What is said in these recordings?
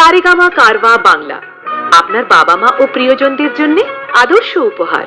সারেগামা কারওয়া বাংলা। আপনার বাবা মা ও প্রিয়জনদের জন্য আদর্শ উপহার।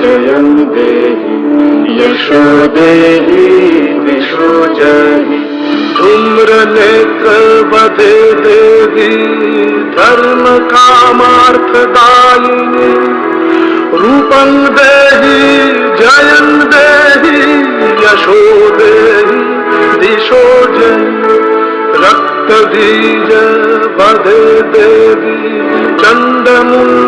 जयं देहि यशो देहि दिशो जहि धूम्रनेत्र वधे देवी धर्म कामार्थदायिनी रूपं देहि जयं देहि यशो देहि दिशो जहि रक्तबीज वधे देवी चण्डमुण्ड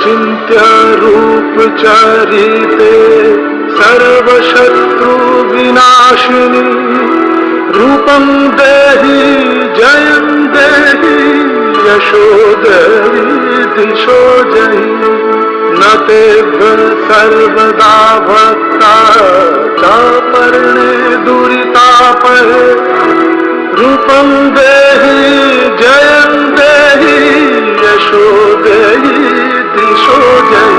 अचिन्त्य रूप चरिते सर्वशत्रु विनाशिनी। रूपं देहि, जयं देहि यशो देहि दिशो जहि। न तेभ्य सर्वदा भक्ता चापर्णे दुरितापहे रूपं देहि, जयं new day.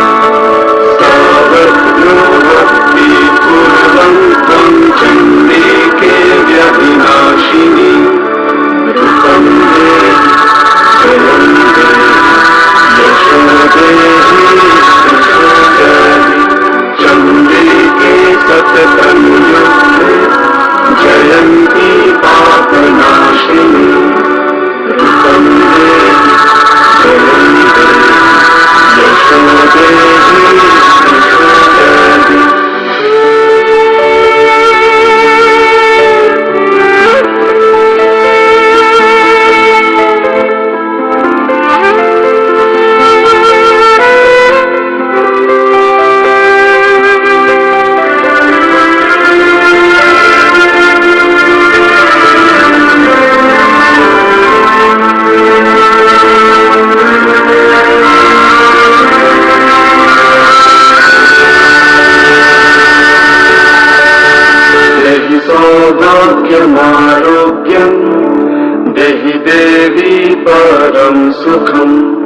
देहि देहि देवी परं सुखम्।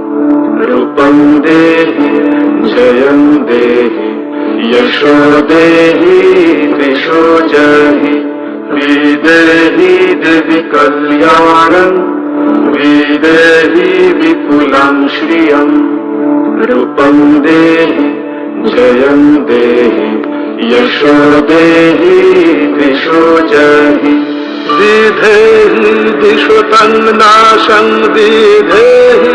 रूपं देहि, जयं देहि, यशो देहि, दिशो जहि। विदेहि देवि कल्याणम्। विदेहि विपुलं श्रियम्। रूपं देहि, जयं देहि। यशो देहि दिशो जहि विधेहि दिशो तन्नाशं विधेहि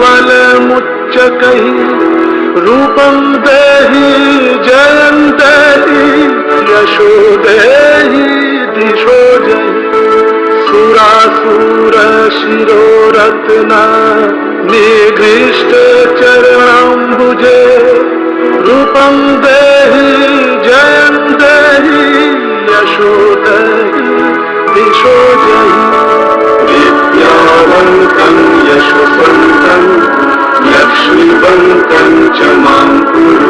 बलमुच्चकैः रूपं देहि जयं देहि यशो देहि दिशो जहि सुरासुर शिरोरत्न রূপম দেহি জয়ম দেহি যশো দেহি দিশো জয়ী বিদ্যাবন্তম যশোবন্তম লক্ষ্মীবন্তম চ মাম কুরু